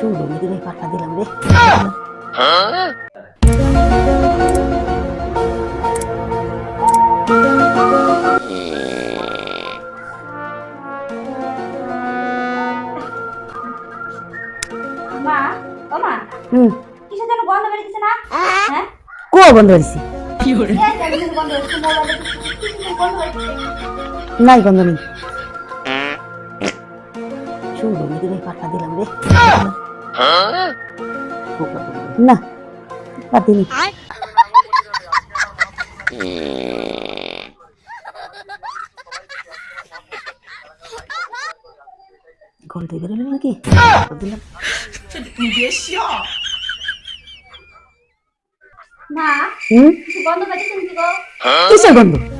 সুন্দর রে পাঠা দিলাম রে। মা ও মা হুম। কিসের জন্য গন্ধ বেরিয়েছে না? হ্যাঁ? কো বন্ধ হয়েছি এই যে একদিন গন্ধ বেরিয়েছে মোবাইলে কিসের গন্ধ বেরিয়েছে নাই গন্ধ নেই। সুন্দর রে পাঠা দিলাম রে। না পাতিনি। গন্ধ বেরোলো নাকি? দিলাম গন্ধ কিসের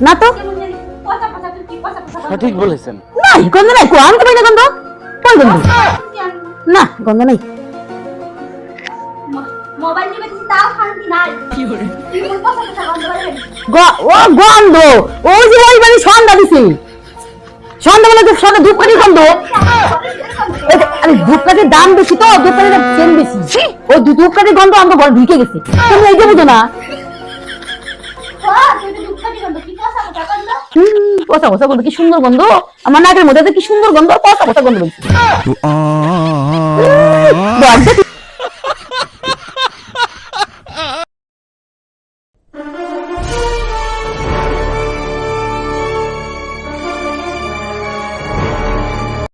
না তো। সঠিক বলেছেন। নাই গন্ধ নাই কো আনতে না গন্ধ। কই গন্ধ? না গন্ধ নাই। মোবাইল নিয়ে বেরিয়েছি তাও শান্তি নাই। কি পচা পচা গন্ধ বেরিয়েছে গ- ও গন্ধ! ওই যে ওই বাড়ি সন্ধ্যা দিছে। সন্ধ্যাবেলা যে সন্ধ্যা ধূপকাঠির গন্ধ। আরে ধূপকাঠির দাম বেশি তো ধূপকাঠির চেন বেশি। ওই ধূপকাঠির গন্ধ আমার ঘরে ঢুকে গেছে। তুমি এই যে বুঝো না। হ্যাঁ তুই তো দুঃখানি গন্ধ কি পচা পচা গন্ধ? সুন্দর গন্ধ। আমার নাকের মধ্যে কি সুন্দর গন্ধ পচা পচা গন্ধ